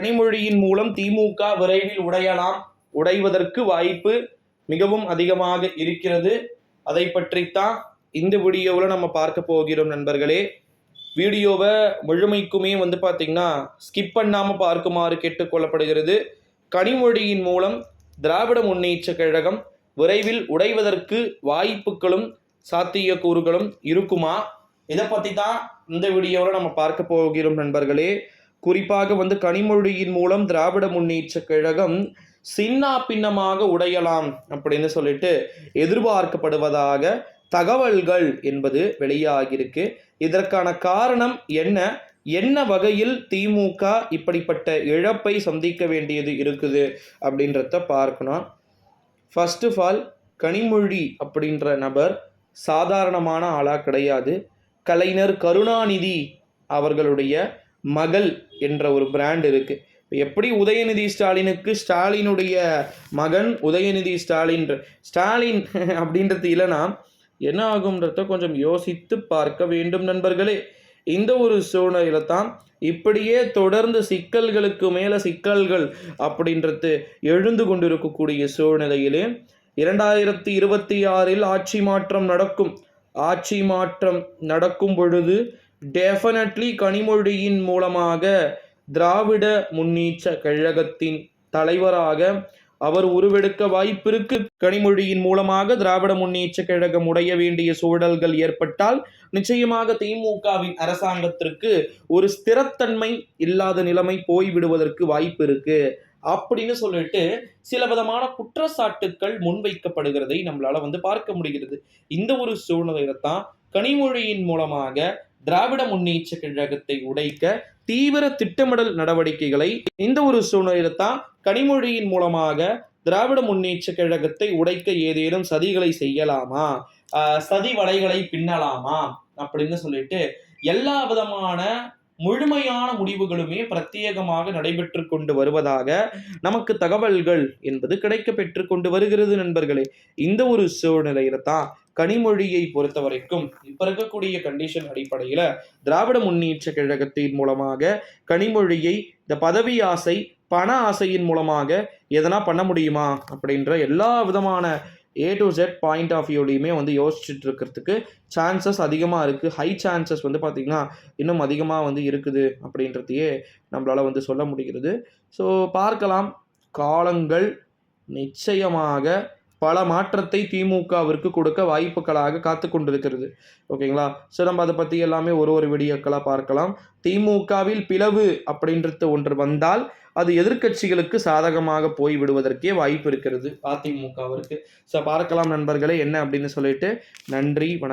கனிமொழியின் மூலம் திமுக விரைவில் உடையலாம். உடைவதற்கு வாய்ப்பு மிகவும் அதிகமாக இருக்கிறது. அதை பற்றித்தான் இந்த வீடியோவில் நம்ம பார்க்க போகிறோம் நண்பர்களே. வீடியோவை முழுமைக்குமே வந்து பார்த்தீங்கன்னா ஸ்கிப் பண்ணாமல் பார்க்குமாறு கேட்டுக்கொள்ளப்படுகிறது கனிமொழியின் மூலம் திராவிட முன்னேற்ற கழகம் விரைவில் உடைவதற்கு வாய்ப்புகளும் சாத்தியக்கூறுகளும் இருக்குமா? இதை பற்றி தான் இந்த வீடியோவில் நம்ம பார்க்க போகிறோம் நண்பர்களே. குறிப்பாக வந்து கனிமொழியின் மூலம் திராவிட முன்னேற்ற கழகம் சின்னா பின்னமாக உடையலாம் அப்படின்னு சொல்லிட்டு எதிர்பார்க்கப்படுவதாக தகவல்கள் என்பது வெளியாகியிருக்கு. இதற்கான காரணம் என்ன? என்ன வகையில் திமுக இப்படிப்பட்ட இழப்பை சந்திக்க வேண்டியது இருக்குது அப்படின்றத பார்க்கணும். ஃபர்ஸ்ட் ஆஃப் ஆல் கனிமொழி அப்படின்ற நபர் சாதாரணமான ஆளாக கிடையாது. கலைஞர் கருணாநிதி அவர்களுடைய மகள் என்ற ஒரு பிராண்ட் இருக்குது எப்படி உதயநிதி ஸ்டாலினுக்கு ஸ்டாலினுடைய மகன் உதயநிதி ஸ்டாலின் ஸ்டாலின் அப்படின்றது இல்லைன்னா என்ன ஆகும்ன்றத கொஞ்சம் யோசித்து பார்க்க வேண்டும் நண்பர்களே. இந்த ஒரு சூழ்நிலையில தான் இப்படியே தொடர்ந்து சிக்கல்களுக்கு மேலே சிக்கல்கள் அப்படின்றது எழுந்து கொண்டிருக்கக்கூடிய சூழ்நிலையிலே இரண்டாயிரத்தி இருபத்தி ஆறில் ஆட்சி மாற்றம் நடக்கும். ஆட்சி மாற்றம் நடக்கும் பொழுது டெஃபினட்லி கனிமொழியின் மூலமாக திராவிட முன்னேற்ற கழகத்தின் தலைவராக அவர் உருவெடுக்க வாய்ப்பிருக்கு. கனிமொழியின் மூலமாக திராவிட முன்னேற்ற கழகம் உடைய வேண்டிய சூழல்கள் ஏற்பட்டால் நிச்சயமாக திமுகவின் அரசாங்கத்திற்கு ஒரு ஸ்திரத்தன்மை இல்லாத நிலைமை போய்விடுவதற்கு வாய்ப்பு இருக்கு அப்படின்னு சொல்லிட்டு சில விதமான குற்றச்சாட்டுக்கள் முன்வைக்கப்படுகிறதை நம்மளால வந்து பார்க்க முடிகிறது. இந்த ஒரு சூழ்நிலையில தான் கனிமொழியின் மூலமாக திராவிட முன்னேற்ற கழகத்தை உடைக்க தீவிர திட்டமிடல் நடவடிக்கைகளை இந்த ஒரு சூழ்நிலையில தான் கனிமொழியின் மூலமாக திராவிட முன்னேற்ற கழகத்தை உடைக்க ஏதேனும் சதிகளை செய்யலாமா? சதி வலைகளை பின்னலாமா? அப்படின்னு சொல்லிட்டு எல்லா விதமான முழுமையான முடிவுகளுமே பிரத்யேகமாக நடைபெற்று கொண்டு வருவதாக நமக்கு தகவல்கள் என்பது கிடைக்க பெற்று கொண்டு வருகிறது நண்பர்களே. இந்த ஒரு சூழ்நிலையில தான் கனிமொழியை பொறுத்த வரைக்கும் இப்ப இருக்கக்கூடிய கண்டிஷன் அடிப்படையில திராவிட முன்னேற்ற கழகத்தின் மூலமாக கனிமொழியை இந்த பதவி ஆசை பண ஆசையின் மூலமாக எதனா பண்ண முடியுமா? அப்படின்ற எல்லா விதமான A to Z point of வியூலையுமே வந்து யோசிச்சுட்டு இருக்கிறதுக்கு சான்சஸ் அதிகமாக இருக்குது ஹை சான்சஸ் வந்து பார்த்திங்கன்னா இன்னும் அதிகமாக வந்து இருக்குது அப்படின்றதையே நம்மளால் வந்து சொல்ல முடிகிறது. ஸோ பார்க்கலாம். காலங்கள் நிச்சயமாக பல மாற்றத்தை திமுகவிற்கு கொடுக்க வாய்ப்புகளாக காத்து கொண்டிருக்கிறது ஓகேங்களா? ஸோ நம்ம அதை பற்றி எல்லாமே ஒரு ஒரு வீடியோக்களாக பார்க்கலாம். திமுகவில் பிளவு அப்படின்றது ஒன்று வந்தால் அது எதிர்க்கட்சிகளுக்கு சாதகமாக போய் விடுவதற்கே வாய்ப்பு இருக்கிறது அதிமுகவிற்கு ஸோ பார்க்கலாம் நண்பர்களே என்ன அப்படின்னு சொல்லிட்டு. நன்றி வணக்கம்.